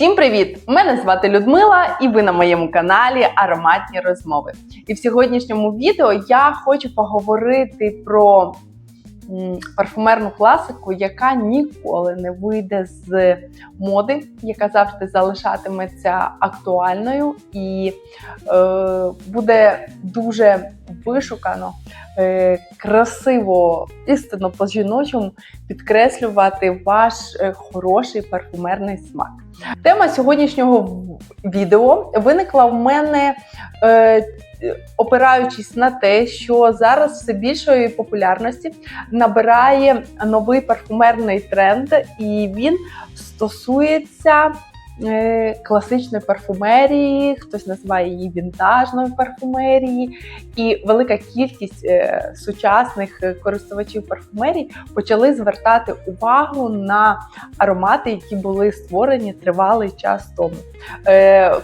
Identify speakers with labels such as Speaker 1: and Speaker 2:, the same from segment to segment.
Speaker 1: Всім привіт! Мене звати Людмила, і ви на моєму каналі Ароматні розмови. І в сьогоднішньому відео я хочу поговорити про парфумерну класику, яка ніколи не вийде з моди, яка завжди залишатиметься актуальною і е, буде дуже вишукано, е, красиво, істинно по-жіночому підкреслювати ваш е, хороший парфумерний смак. Тема сьогоднішнього відео виникла в мене, е, опираючись на те, що зараз все більшої популярності набирає новий парфумерний тренд, і він стосується. Е, Класичної парфумерії, хтось називає її вінтажною парфумерії, і велика кількість е, сучасних е, користувачів парфумерії почали звертати увагу на аромати, які були створені тривалий час тому.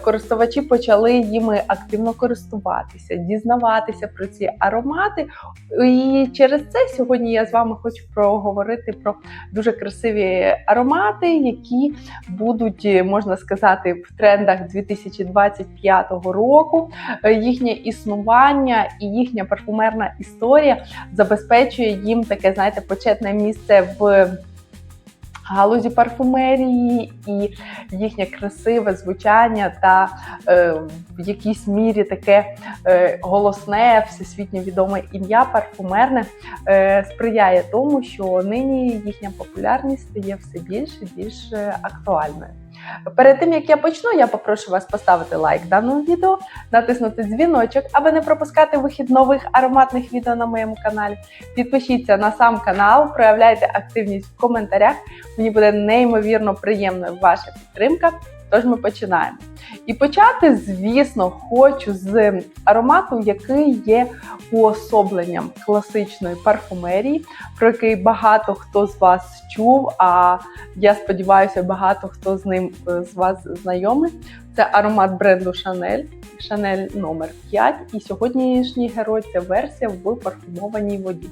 Speaker 1: Користувачі почали їми активно користуватися, дізнаватися про ці аромати. І через це сьогодні я з вами хочу проговорити про дуже красиві аромати, які будуть, е, можна сказати, в трендах 2025 року. Е, Їхнє існування і їхня парфумерна історія забезпечує їм таке, знаєте, почетне місце в галузі парфумерії і їхнє красиве звучання та е, в якійсь мірі таке е, голосне, всесвітньо відоме ім'я парфумерне е, сприяє тому, що нині їхня популярність стає все більш і більш е, актуальною. Перед тим як я почну, я попрошу вас поставити лайк даному відео, натиснути дзвіночок, аби не пропускати вихід нових ароматних відео на моєму каналі. Підпишіться на сам канал, проявляйте активність в коментарях. Мені буде неймовірно приємною ваша підтримка. Тож ми починаємо. І почати, звісно, хочу з аромату, який є уособленням класичної парфумерії, про який багато хто з вас чув. А я сподіваюся, багато хто з ним е, з вас знайомий. Це аромат бренду Chanel. Шанель номер 5 і сьогоднішній герой це версія в парфумованій воді.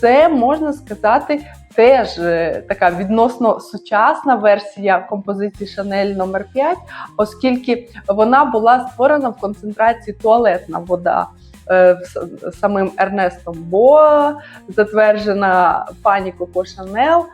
Speaker 1: Це можна сказати теж е, така відносно сучасна версія композиції Шанель номер 5 оскільки вона була створена в концентрації туалетна вода. е, Самим Ернестом Бо затверджена пані Коко Шанел,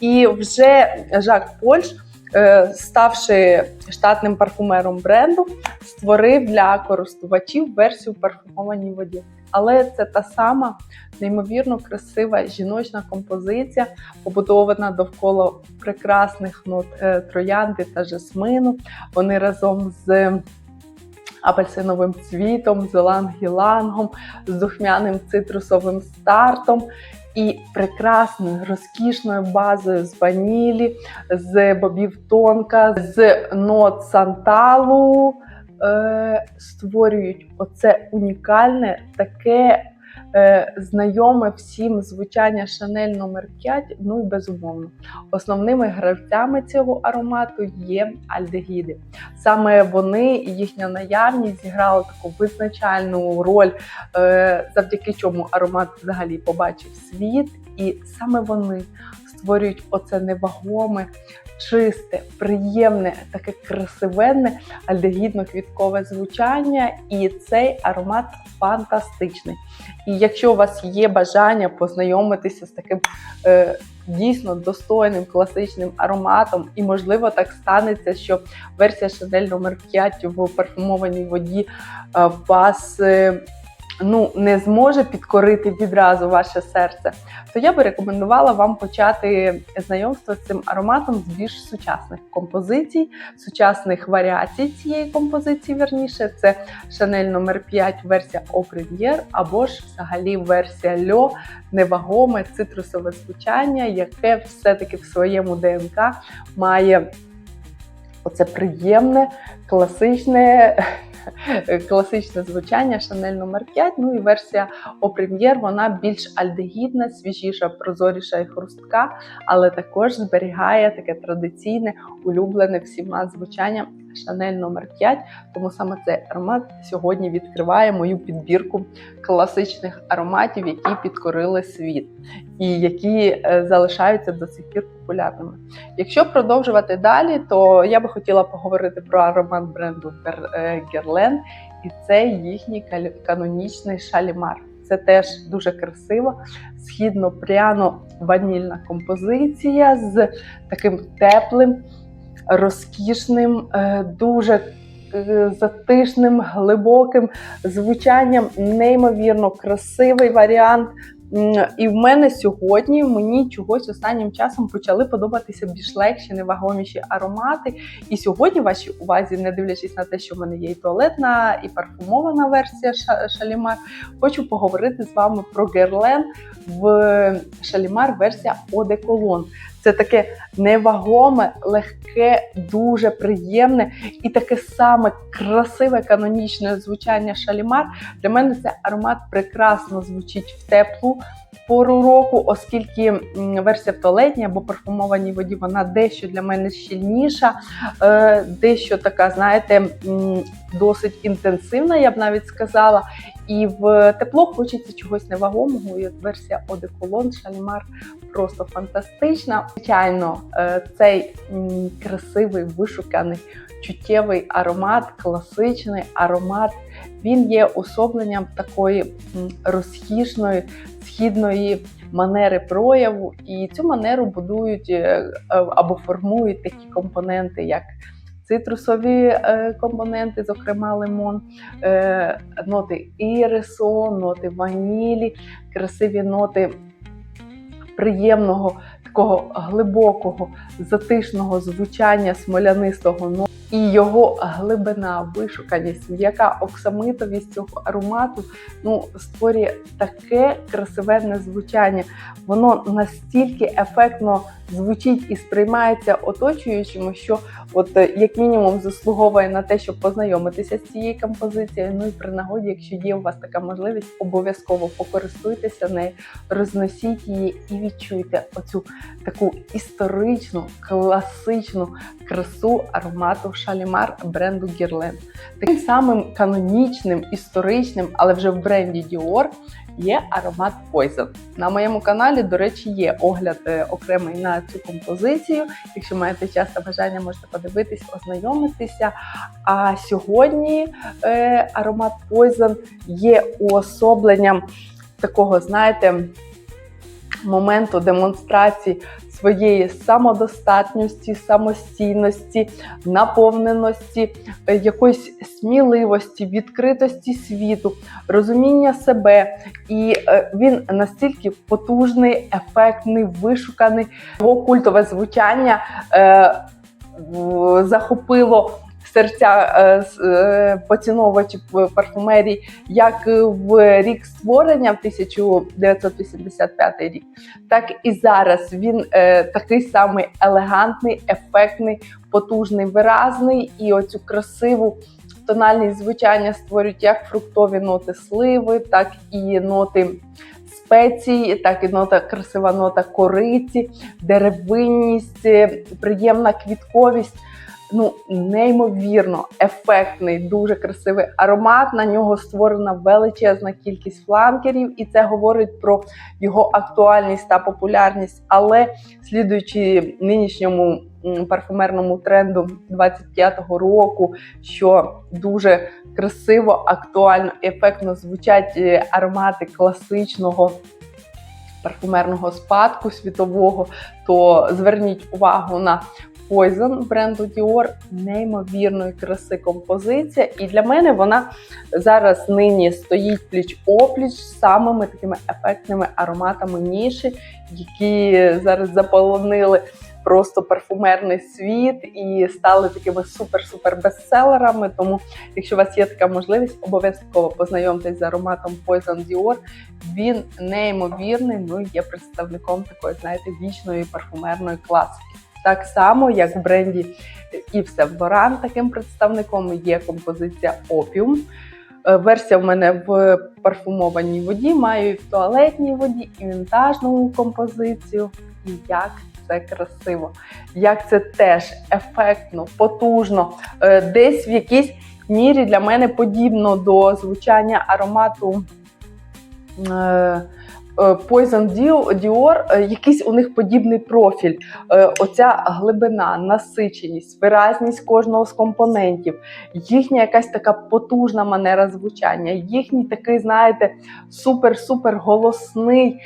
Speaker 1: і вже Жак Польш, е, ставши штатним парфумером бренду, створив для користувачів версію парфумованій воді. Але це та сама неймовірно красива жіночна композиція, побудована довкола прекрасних нот е, троянди та жасмину. Вони разом з апельсиновим цвітом, з ланг-ілангом, з духмяним цитрусовим стартом. І прекрасною розкішною базою з ванілі, з бобів тонка, з нот санталу е, створюють оце унікальне, таке е, знайоме всім звучання Шанель номер 5 ну і безумовно. Основними гравцями цього аромату є альдегіди. Саме вони і їхня наявність зіграли таку визначальну роль, е, завдяки чому аромат взагалі побачив світ, і саме вони створюють оце невагоме. Чисте, приємне, таке красивенне альдегідно-квіткове звучання, і цей аромат фантастичний. І якщо у вас є бажання познайомитися з таким е, дійсно достойним класичним ароматом, і можливо так станеться, що версія Chanel номер 5 в парфумованій воді е, вас. е, Ну, не зможе підкорити відразу ваше серце, то я би рекомендувала вам почати знайомство з цим ароматом з більш сучасних композицій, сучасних варіацій цієї композиції. Верніше, це Chanel номер 5 версія Premier, або ж взагалі версія Льо, невагоме цитрусове звучання, яке все-таки в своєму ДНК має оце приємне, класичне. Класичне звучання Шанель номер 5 Ну і версія Опрем'єр, вона більш альдегідна, свіжіша, прозоріша і хрустка, але також зберігає таке традиційне, улюблене всіма звучання Шанель номер 5 Тому саме цей аромат сьогодні відкриває мою підбірку класичних ароматів, які підкорили світ і які е, залишаються до сих пір популярними. Якщо продовжувати далі, то я би хотіла поговорити про аромат бренду Герлен, і це їхній канонічний шалімар. Це теж дуже красиво, східно-пряно-ванільна композиція з таким теплим, розкішним, е, дуже е, затишним, глибоким звучанням, неймовірно красивий варіант. І в мене сьогодні мені чогось останнім часом почали подобатися більш легші, невагоміші аромати. І сьогодні, вашій увазі, не дивлячись на те, що в мене є і туалетна, і парфумована версія Шалімар, хочу поговорити з вами про Герлен в Шалімар версія Одеколон. Це таке невагоме, легке, дуже приємне і таке саме красиве канонічне звучання Шалімар. Для мене це аромат прекрасно звучить в теплу пору року, оскільки версія в туалетній або парфумованій воді вона дещо для мене щільніша, е, дещо така, знаєте, досить інтенсивна, я б навіть сказала. І в тепло хочеться чогось невагомого. І от версія Одеколон Шалімар просто фантастична. Звичайно, е, цей красивий, вишуканий, чуттєвий аромат, класичний аромат. Він є особленням такої м, розкішної східної манери прояву, і цю манеру будують е, е, або формують такі компоненти, як цитрусові е, компоненти, зокрема лимон, ноти ірису, ноти ванілі, красиві ноти приємного, такого глибокого, затишного звучання смолянистого. І його глибина, вишуканість, м'яка оксамитовість цього аромату ну, створює таке красивенне звучання. Воно настільки ефектно звучить і сприймається оточуючими, що от е, як мінімум заслуговує на те, щоб познайомитися з цією композицією. Ну і при нагоді, якщо є у вас така можливість, обов'язково покористуйтеся нею, розносіть її і відчуйте оцю таку історичну, класичну красу аромату Шалімар бренду Гірлен. Таким самим канонічним, історичним, але вже в бренді Dior є аромат Poison. На моєму каналі, до речі, є огляд е, окремий на цю композицію. Якщо маєте час та бажання, можете подивитись, ознайомитися. А сьогодні е, аромат Poison є уособленням такого, знаєте, моменту демонстрації своєї самодостатності, самостійності, наповненості, е, якоїсь сміливості, відкритості світу, розуміння себе. І е, він настільки потужний, ефектний, вишуканий. Його культове звучання е, захопило. Серця е, е, поціновувачів парфумерії як в рік створення, в 1985 рік, так і зараз він е, такий самий елегантний, ефектний, потужний, виразний і оцю красиву тональність звучання створюють як фруктові ноти сливи, так і ноти спеції, так і нота красива нота кориці, деревинність, е, приємна квітковість. Ну, неймовірно ефектний, дуже красивий аромат. На нього створена величезна кількість фланкерів, і це говорить про його актуальність та популярність. Але слідуючи нинішньому парфумерному тренду 25-го року, що дуже красиво, актуально, ефектно звучать е, аромати класичного. Парфумерного спадку світового, то зверніть увагу на Poison бренду Dior неймовірної краси композиція. І для мене вона зараз нині стоїть пліч опліч з самими такими ефектними ароматами ніші, які зараз заполонили просто парфумерний світ і стали такими супер-супер бестселерами. Тому, якщо у вас є така можливість, обов'язково познайомтесь з ароматом Poison Dior. Він неймовірний, ну і є представником такої, знаєте, вічної парфумерної класики. Так само, як в бренді Yves Saint таким представником є композиція Opium. Е, Версія в мене в парфумованій воді, маю і в туалетній воді, і вінтажну композицію. І як це красиво, як це теж ефектно, потужно, е, десь в якійсь мірі для мене подібно до звучання аромату. Е, Poison Dior, е, якийсь у них подібний профіль. Е, Оця глибина, насиченість, виразність кожного з компонентів, їхня якась така потужна манера звучання, їхній такий, знаєте, супер-супер голосний.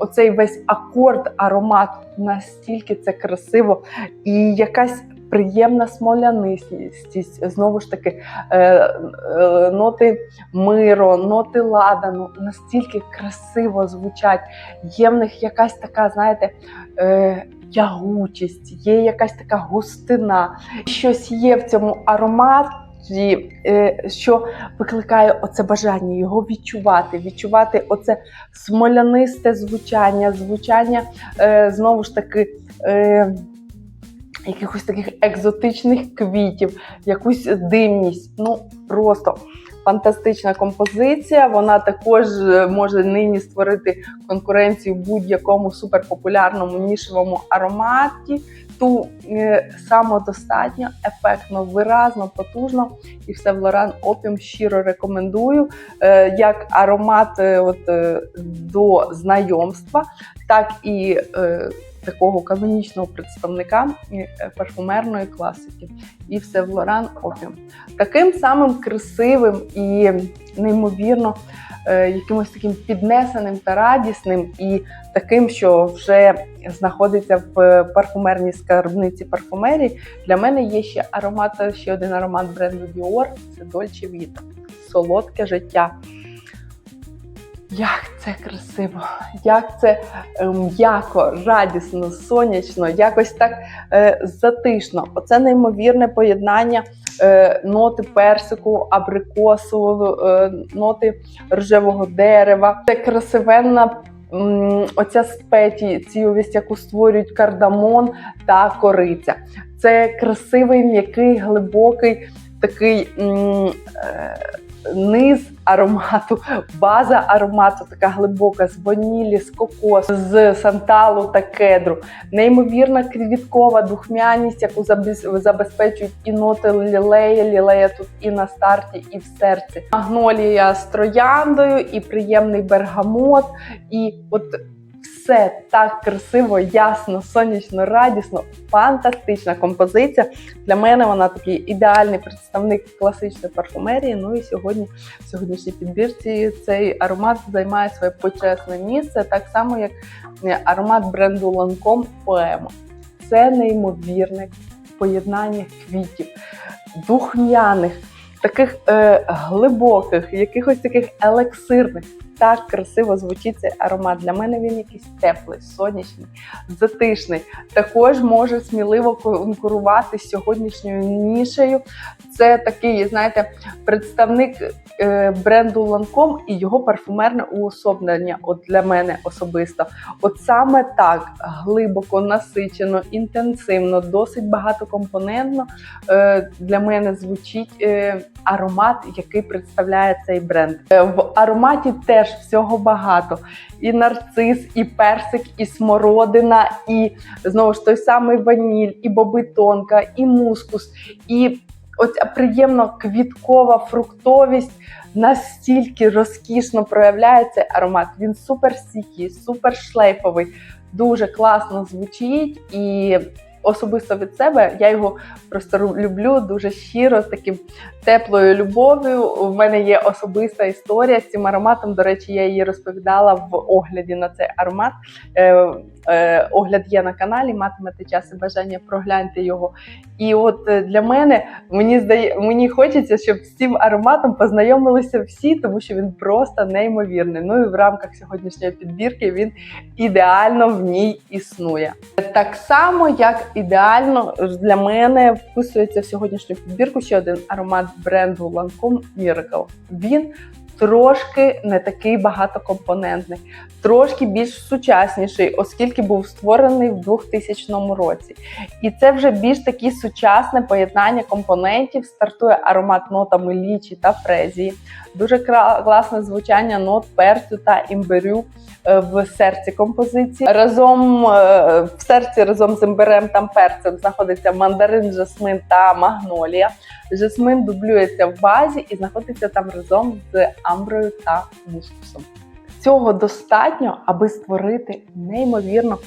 Speaker 1: Оцей весь акорд, аромат, настільки це красиво, і якась приємна смолянистість, знову ж таки, е, е, ноти миро, ноти ладану настільки красиво звучать. Є в них якась така, знаєте, е, тягучість, є якась така густина, щось є в цьому ароматі, е, що викликає оце бажання його відчувати, відчувати оце смолянисте звучання, звучання знову ж таки. Якихось таких екзотичних квітів, якусь димність. Ну просто фантастична композиція. Вона також е, може нині створити конкуренцію будь-якому суперпопулярному нішевому ароматі. Ту е, самодостатньо, ефектно, виразно, потужно. І все в Лоран Опіум щиро рекомендую е, як аромат от, до знайомства, так і такого канонічного представника е, парфумерної класики. І все в Лоран Опіум. Таким самим красивим і неймовірно е, якимось таким піднесеним та радісним, і таким, що вже знаходиться в парфумерній скарбниці парфумерії. Для мене є ще аромат, ще один аромат бренду Dior – це Dolce Vita. Солодке життя. Як це красиво, як це е, м'яко, радісно, сонячно, якось так е, затишно. Оце неймовірне поєднання е, ноти персику, абрикосу, е, ноти рожевого дерева. Це красивенна. м, Оця спеційність, яку створюють кардамон та кориця. Це красивий, м'який, глибокий такий м, е, низ аромату, база аромату така глибока з ванілі, з кокосу, з санталу та кедру. Неймовірна квіткова духмяність, яку забезпечують і ноти лілея. Лілея тут і на старті, і в серці. Магнолія з трояндою, і приємний бергамот, і от. Все так красиво, ясно, сонячно, радісно, фантастична композиція. Для мене вона такий ідеальний представник класичної парфумерії. Ну і сьогодні в сьогоднішній підбірці цей аромат займає своє почесне місце, так само як е, аромат бренду Lancome Poema. Це неймовірне поєднання квітів, духмяних, таких е, глибоких, якихось таких елексирних. Так красиво звучить цей аромат. Для мене він якийсь теплий, сонячний, затишний. Також може сміливо конкурувати з сьогоднішньою нішею. Це такий, знаєте, представник е, бренду Lancome і його парфумерне уособлення. От для мене особисто. От саме так глибоко, насичено, інтенсивно, досить багатокомпонентно е, для мене звучить е, аромат, який представляє цей бренд. В ароматі теж всього багато: і нарцис, і персик, і смородина, і знову ж той самий ваніль, і бобитонка, і мускус, і оця приємно квіткова фруктовість. Настільки розкішно проявляється аромат. Він супер стійкий, супер шлейфовий, дуже класно звучить і. Особисто від себе я його просто люблю дуже щиро, з таким теплою любов'ю. У мене є особиста історія з цим ароматом. До речі, я її розповідала в огляді на цей аромат. Е, огляд є на каналі, матимете час і бажання прогляньте його. І от е, для мене мені здає, мені хочеться, щоб з цим ароматом познайомилися всі, тому що він просто неймовірний. Ну і в рамках сьогоднішньої підбірки він ідеально в ній існує. Так само, як ідеально для мене вписується в сьогоднішню підбірку ще один аромат бренду Lancome Miracle. Він трошки не такий багатокомпонентний, трошки більш сучасніший, оскільки був створений в 2000 році. І це вже більш таке сучасне поєднання компонентів. Стартує аромат нотами лічі та фрезії. Дуже класне звучання нот перцю та імбирю. е, в серці композиції. Разом е, в серці разом з імбирем та перцем знаходиться мандарин, жасмин та магнолія. Жасмин дублюється в базі і знаходиться там разом з амброю та мускусом. Цього достатньо, аби створити неймовірно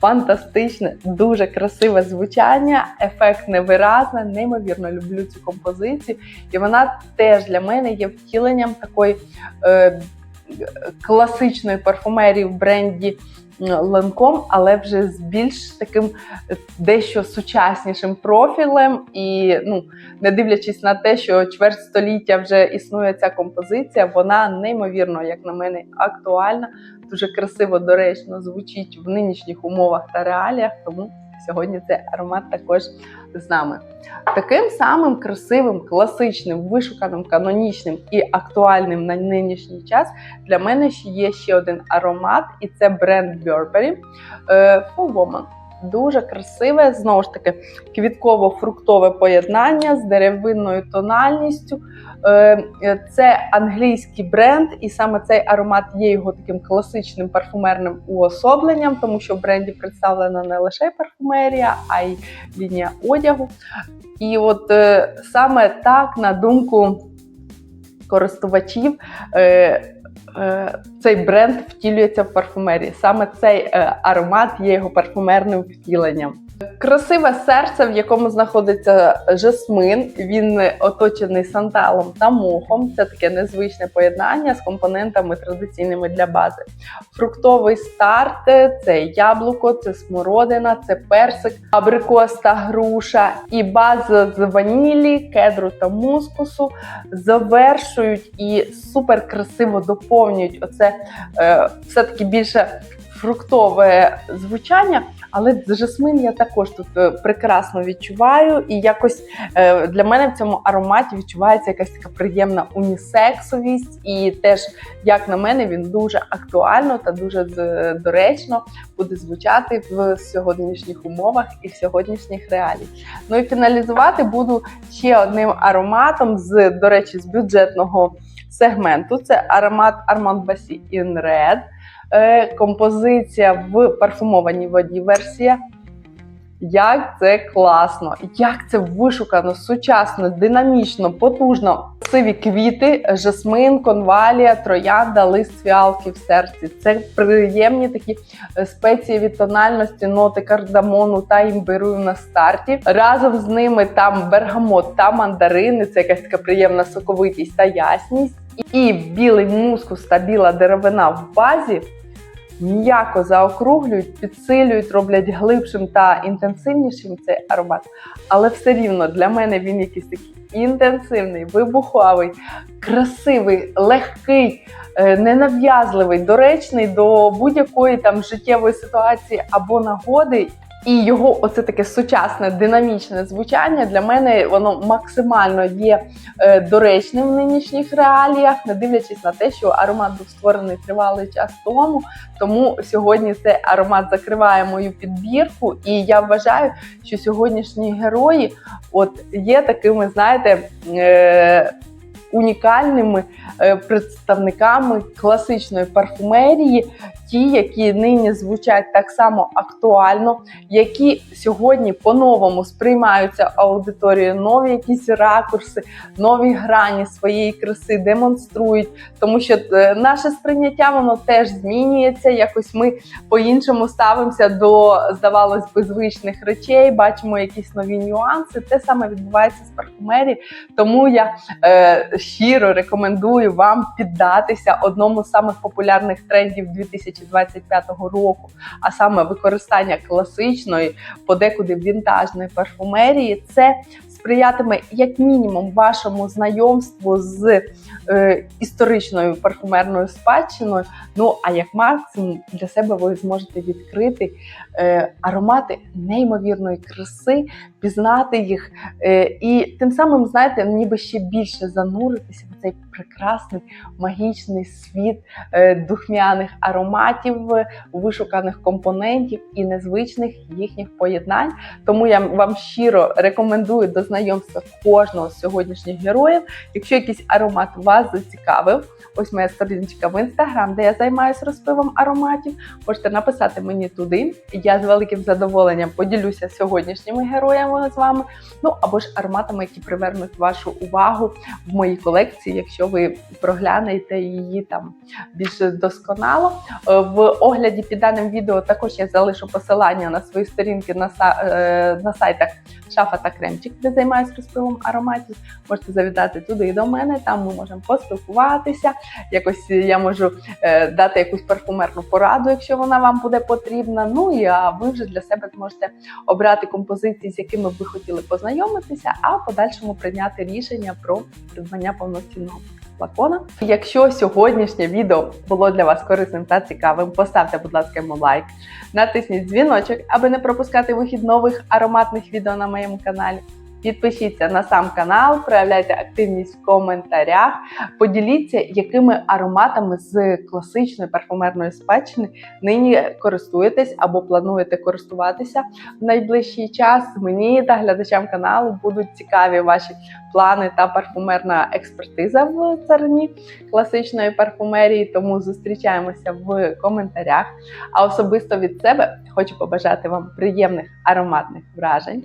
Speaker 1: фантастичне, дуже красиве звучання, ефект невиразне, Неймовірно люблю цю композицію, і вона теж для мене є втіленням такої е, класичної парфумерії в бренді. Ланком, але вже з більш таким е, дещо сучаснішим профілем, і ну не дивлячись на те, що чверть століття вже існує ця композиція, вона неймовірно, як на мене, актуальна, дуже красиво, доречно звучить в нинішніх умовах та реаліях. Тому сьогодні цей аромат також з нами. Таким самим красивим, класичним, вишуканим, канонічним і актуальним на нинішній час для мене ще є ще один аромат, і це бренд Burberry е, For Woman. Дуже красиве, знову ж таки, квітково-фруктове поєднання з деревинною тональністю. Е, Це англійський бренд, і саме цей аромат є його таким класичним парфумерним уособленням, тому що в бренді представлена не лише парфумерія, а й лінія одягу. І от е, саме так, на думку користувачів, е, е, цей бренд втілюється в парфумерії. Саме цей е, аромат є його парфумерним втіленням. Красиве серце, в якому знаходиться жасмин. Він оточений санталом та мохом. Це таке незвичне поєднання з компонентами традиційними для бази. Фруктовий старт це яблуко, це смородина, це персик, абрикос та груша. І база з ванілі, кедру та мускусу завершують і супер красиво доповнюють оце е, все-таки більше фруктове звучання. Але жасмин я також тут е, прекрасно відчуваю, і якось е, для мене в цьому ароматі відчувається якась така приємна унісексовість, і теж, як на мене, він дуже актуально та дуже доречно буде звучати в сьогоднішніх умовах і в сьогоднішніх реаліях. Ну і фіналізувати буду ще одним ароматом з, до речі, з бюджетного сегменту. Це аромат Armand Bassi in Red. Е, композиція в парфумованій воді версія. Як це класно, як це вишукано, сучасно, динамічно, потужно. Красиві квіти, жасмин, конвалія, троянда, лист фіалки в серці. Це приємні такі е, спеції від тональності, ноти кардамону та імбиру на старті. Разом з ними там бергамот та мандарини. Це якась така приємна соковитість та ясність. І білий мускус та біла деревина в базі м'яко заокруглюють, підсилюють, роблять глибшим та інтенсивнішим цей аромат. Але все рівно для мене він якийсь такий інтенсивний, вибуховий, красивий, легкий, е, ненав'язливий, доречний до будь-якої там життєвої ситуації або нагоди. І його оце таке сучасне динамічне звучання для мене воно максимально є е, доречним в нинішніх реаліях, не дивлячись на те, що аромат був створений тривалий час тому. Тому сьогодні цей аромат закриває мою підбірку, і я вважаю, що сьогоднішні герої от є такими, знаєте. Е- Унікальними е, представниками класичної парфумерії, ті, які нині звучать так само актуально, які сьогодні по-новому сприймаються аудиторією, нові якісь ракурси, нові грані своєї краси демонструють, тому що е, наше сприйняття воно теж змінюється. Якось ми по-іншому ставимося до, здавалось би, звичних речей, бачимо якісь нові нюанси. Те саме відбувається з парфумерії. Тому я е, щиро рекомендую вам піддатися одному з самих популярних трендів 2025 року, а саме використання класичної, подекуди вінтажної парфумерії. Це сприятиме як мінімум вашому знайомству з е, історичною парфумерною спадщиною. Ну а як максимум для себе ви зможете відкрити е, аромати неймовірної краси, пізнати їх, е, і тим самим, знаєте, ніби ще більше зануритися в цей прекрасний магічний світ е, духмяних ароматів, е, вишуканих компонентів і незвичних їхніх поєднань. Тому я вам щиро рекомендую до знайомства кожного з сьогоднішніх героїв. Якщо якийсь аромат вас зацікавив, ось моя сторіночка в інстаграм, де я займаюся розпивом ароматів. Можете написати мені туди. Я з великим задоволенням поділюся сьогоднішніми героями з вами. Ну або ж ароматами, які привернуть вашу увагу в моїй колекції, якщо ви проглянете її там більш досконало. Е, В огляді під даним відео також я залишу посилання на свої сторінки на, е, на сайтах Шафа та Кремчик, де займаюся розпилом ароматів. Можете завітати туди і до мене. Там ми можемо поспілкуватися. Якось я можу е, дати якусь парфумерну пораду, якщо вона вам буде потрібна. Ну і а ви вже для себе зможете обрати композиції, з якими б ви хотіли познайомитися, а в подальшому прийняти рішення про придбання повноцінного флакона. Якщо сьогоднішнє відео було для вас корисним та цікавим, поставте, будь ласка, йому лайк, натисніть дзвіночок, аби не пропускати вихід нових ароматних відео на моєму каналі. Підпишіться на сам канал, проявляйте активність в коментарях, поділіться, якими ароматами з класичної парфумерної спадщини нині користуєтесь або плануєте користуватися в найближчий час. Мені та глядачам каналу будуть цікаві ваші плани та парфумерна експертиза в царині класичної парфумерії. Тому зустрічаємося в коментарях. А особисто від себе хочу побажати вам приємних ароматних вражень.